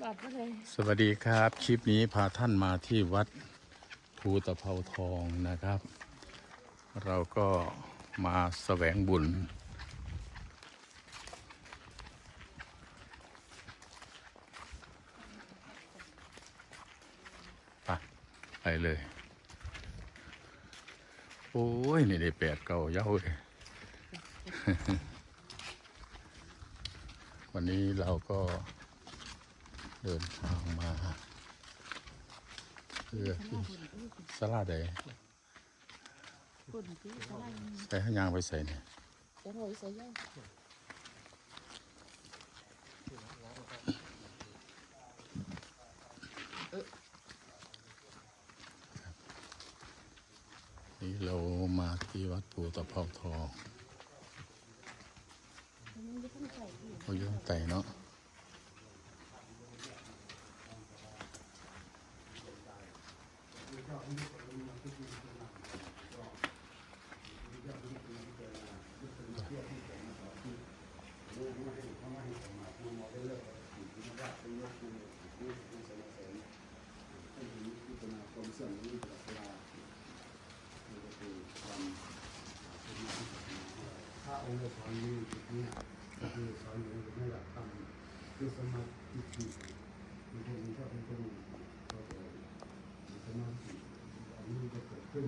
สวัสดีครับ คลิปนี้พาท่านมาที่วัดภูตะเภาทองนะครับ เราก็มาแสวงบุญ ไปไปเลย โอ้ย นี่ได้แปดเก่าเย้าเลยวันนี้เราก็ เดินทางมาเพื่อที่สลาใดปุ่นที่อะไรใส่ห้ยางไปใส่เนี่ยนี่เรามาที่วัดภูตะเภาทองมันจะต้องใส่ที่เขายอะไต่เนาะ พระองค์สอนนี้จุดนี้ก็คือสอนอยู่ในหลักธรรมคือสมาธิที่มันเป็นก็เป็นคนก็เกิดสมาธิอันนี้จะเกิดขึ้น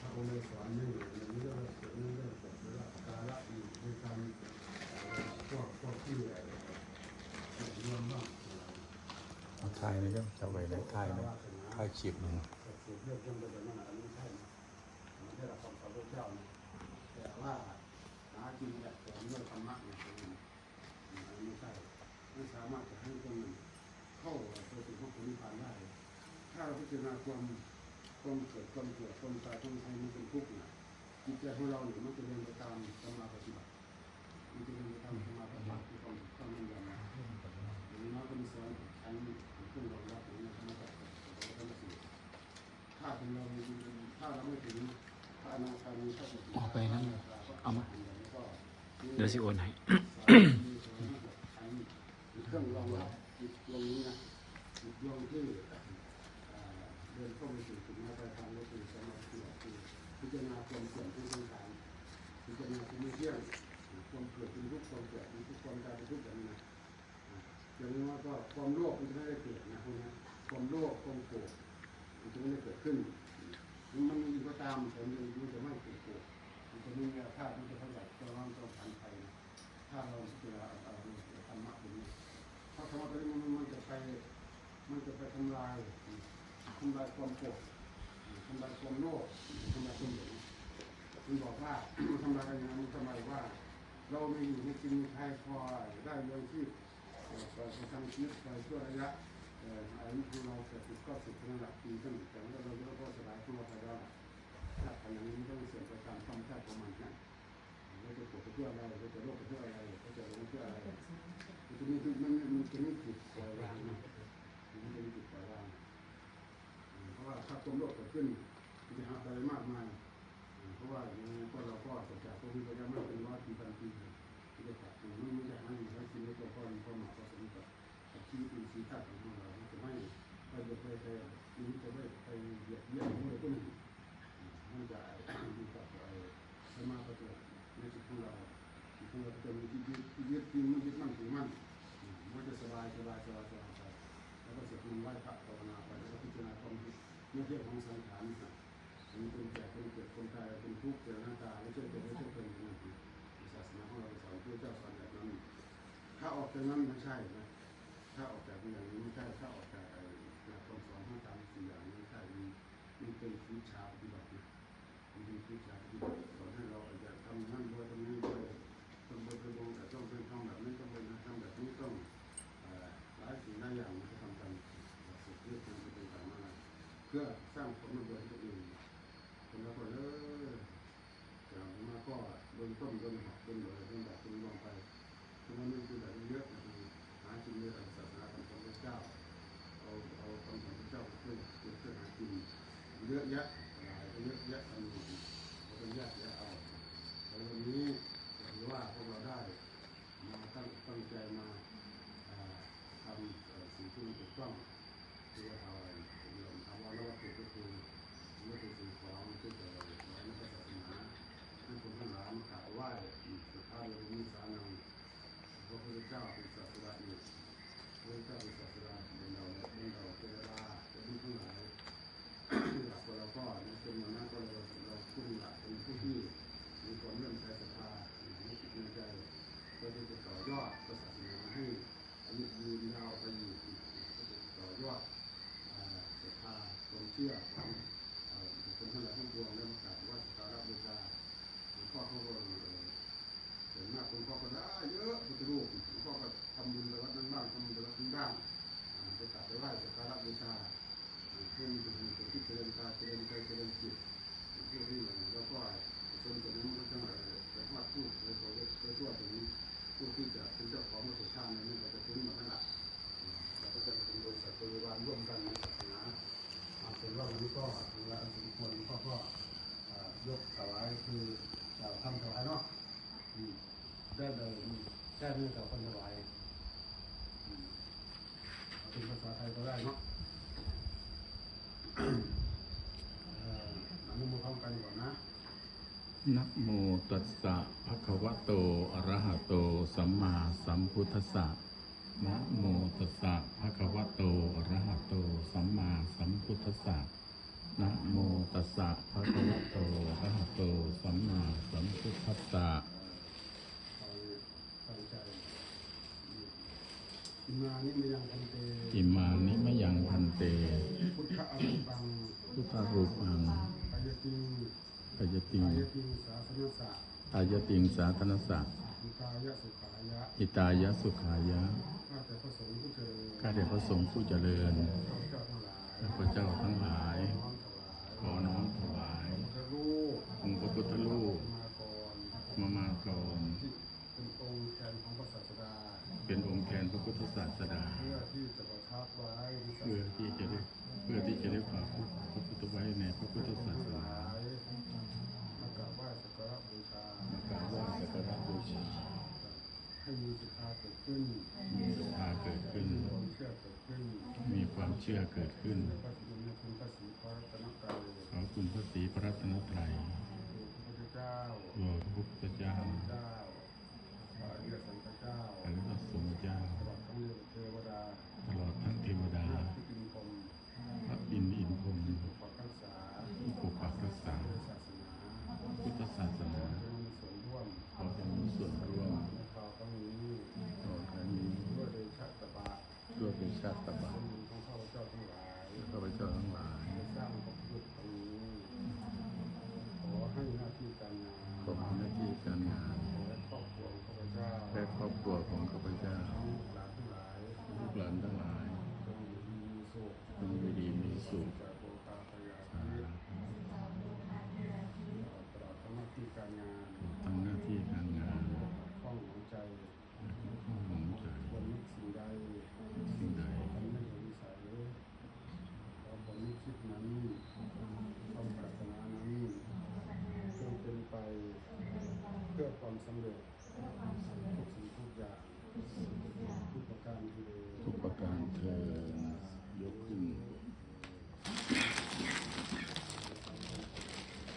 พระองค์สอนนี่อย่างนี้ก็เกิดนั่นก็เกิดเวลาการละอยู่ในการพวกพวกที่อะไรรวมบ้างเอาถ่ายนี่ก็จะไว้ในถ่ายนะถ่ายคลิปหนึ่งสูตรเรื่องเรื่องแบบนั้นอันนี้ใช่นะมันได้รับคำสอนพระเจ้านะแต่ว่า จริงเนี่ยแต่เรื่องธรรมะเนี่ยอันนี้ไม่ใช่ไม่สามารถจะให้คนมันเข้าไปสู่พระพุทธนิพพานได้ ถ้าเราพิจารณาความความเกิดความเกิดความตายความใช้มันเป็นทุกข์นะจิตใจของเราเนี่ยมันจะเดินไปตามสมาปฏิบัติมันจะเดินไปตามสมาปฏิบัติที่ต้องต้องมั่นยำนะอย่างนี้น้อยก็มีสอนอันนี้ขึ้นรองรับอย่างนี้ธรรมะกับธรรมะสี่ถ้าเป็นเราถ้าเราไม่ถึงพระอนาคามีพระสติออกไปนั่นเอามา เดี๋ยวสิโอนให้เครื่องรองรับดวงนี้นะดวงที่อ่าเดินเข้าไปสู่จุดหมายปลายทางก็คือสมาธิคือพิจารณาความเสื่อมที่สังขารพิจารณาที่ไม่เที่ยงความเกิดเป็นทุกความเกิดเป็นทุกความตายเป็นทุกอย่างนะอย่างนี้ว่าก็ความโลภมันจะไม่ได้เกิดนะพวกนี้ความโลภความโกรธมันจะไม่ได้เกิดขึ้น มันมีก็ตามแต่มันมันจะไม่เกิดโกรธ มันจะมีอาฆามันจะเท่าไหร่ก็ร้องต้องผ่านไปถ้าเราพิจารณาเอาธรรมะตรงนี้ถ้าธรรมะตรงนี้มันจะไปมันจะไปทำลายทำลายความโกรธทำลายความโลภทำลายความหลงมันบอกว่าทำลายกันอย่างนั้นทำไมว่า เราไม่อยู่ในกินใครพอได้เรื่องที่เอ่อไปทำชีวิตไปชั่วระยะเอ่ออายุของเราเกิดสิบก็สิบระดับปีขึ้นแต่ว่าเราเราก็สลายตัวไปแล้วถ้าขณะนี้ต้องเสียประการติประมาณนั้นเราจะปวดเพื่ออะไรเราจะโลกเพื่ออะไรเราจะรู้เพื่ออะไรมันจะมีมันมันจะมีจุดปล่อยวางนะมันจะมีจุดปล่อยวางเพราะว่าถ้าความโลภเกิดขึ้นมันจะหาอะไรมากมายเพราะว่าอย่างนี้ก็เราก็จากพวกนี้ก็ยังไม่เป็นว่าปีพันปีที่ได้ตัดมันไม่อยากให้ใช้ชีวิตตัวพ่อมีความหมายความสมกับกับชีวิตเป็นชีวิตของเรามันจะไม่ไปเดือดไปไปมันจะไม่ไปเหยียดเยี่ยมมือคนอื่นอืมมันจะอยู่กับไอ้สมาธิในจิตของเรา ที่เราจะมีที่ยึดที่ยึดที่มันยึดมั่นถือมั่นอืมมันจะสบายสบายสบายสบายไปแล้วก็เสร็จมันไหว้พระภาวนาไปแล้วก็พิจารณาความคิดเมื่อเทียบของสังขารนะมันเป็นแก่เป็นเกิดคนตายเป็นทุกข์เกิดหน้าตาไม่ใช่เป็นไม่ใช่เป็นอย่างนั้นศาสนาของเราสอนพระเจ้าสอนแบบนั้นถ้าออกจากนั้นไม่ใช่นะถ้าออกจากอย่างนี้ไม่ใช่ถ้าออกจากไอ้หลักคำสอนของตามสี่อย่างนี้ไม่ใช่มันมันเป็นวิชาปฏิบัตินะมันเป็นวิชาปฏิบัติสอนให้เราอาจจะทำนั่นด้วยทำนี่ อย่างมันจะทำกันสุดเรื่องมันจะเป็นกามาเพื่อสร้างความมั่นคงให้ตัวเองคนละคนเออแต่มาก็โดนต้นโดนหักโดนเลยโดนแบบโดนลงไปเพราะนั้นมันคือแบบเยอะนะคือหาจริงเลยศาสนาของพระเจ้าเอาเอาคำสอนพระเจ้าเพื่อเพื่อเพื่อหาจริงเยอะแยะหลายเยอะแยะอันนี้เราเป็นแยกแยะเอาแล้ววันนี้หรือว่าพวกเราได้มาตั้งตั้งใจมาทำ ที่ถูกต้องคืออะไรผมลงคำว่านวัตถุก็คือ เรื่องกับคนถวายเป็นภาษาไทยก็ได้เนาะอนุโมทนากันก่อนนะ นะโมตัสสะภะคะวะโต อะระหะโต สัมมาสัมพุทธัสสะนะโมตัสสะภะคะวะโต อะระหะโต สัมมาสัมพุทธัสสะนะโมตัสสะภะคะวะโต อะระหะโต สัมมาสัมพุทธัสสะ ตั้งใจอิ มานิมยังพันเตอิมานิมะยังพันเต พุทธอรูปังพุทธรูปังอายติงปยติงอายติงสาสนสะอายติงสาธนสะอิตายะสุขายะอิตายะสุขายะข้าแต่พระสงฆ์ผู้เจริญข้าเดชพระสงฆ์ผู้เจริญข้าพเจ้า ศาสดาเพื่อที่จะประทับไว้ในศาสเพื่อนาที่จะได้เพื่อที่จะได้ฝากพระพุทธไว้ในพระพุทธศาสทั้งหนาลายมากราบไหว้สักการะบูชามากราบไหว้สักการะบูชาให้มีศรัทธาเกิดขึ้น มีศรัทธาเกิดขึ้นความเชื่อเกิดขึ้น มีความเชื่อเกิดขึ้นพระคุณในคุณพระศรีพระรัตนตรัยขอคุณพระศรีพระรัตนตรัย คือพระพุทธเจ้า โลกพระพุทธเจ้า เจ้าพระอริยสังฆเจ้า พระรัตสงฆ์เจ้า ตลอดทั้งเทวดา ตลอดทั้งเทวดา ที่อินพรหม พระอินทร์อินพรหม ปกปักรักษา ผู้ปกปักรักษา พุทธศาสนา พุทธศาสนา จะมีส่วนร่วม ขอเป็นส่วนร่วม ในข่าวครั้งนี้ ต่อครั้งนี้ ด้วยเดชะตบะ ด้วยเป็นชาติบาบุปญของข้าพเจ้าทั้งหลายข้าพเจ้าทั้งหลายได้สร้างพระพุทธครั้งนี้ขอให้หน้าที่การงานขอให้หน้าที่การงานและครอบครัวของข้าพเจ้า และครอบครัวของข้าพเจ้า ลูกหลานทั้งหลาย ลูกหลานทั้งหลาย จงอยู่ดีมีสุข จงอยู่ดีมีสุข จากโลกาภยา สา ธิ ธุ ตลอดทั้งหน้าที่การงาน ทำหน้าที่การงาน ข้องหัวใจ ข้อหงใจ วันนึกสิ่งใด สิ่งใด ทำไม่สงสัยขอผลนึกคิดนั้นความปรารถนานั้นจงเป็นไปเพื่อความ สำเร็จทุกสิ่งทุกอย่างทุกประการทีเดียวทุกประการเทินยกขึ้น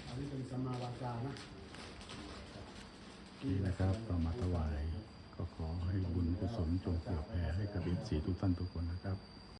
อันนี้เป็นสัมมาวาจานะนี่นะครับเรามาถวาย ก็ขอให้บุญกุศลจงเผื่อแผ่ให้กับเอฟซีทุกท่านทุกคนนะครับ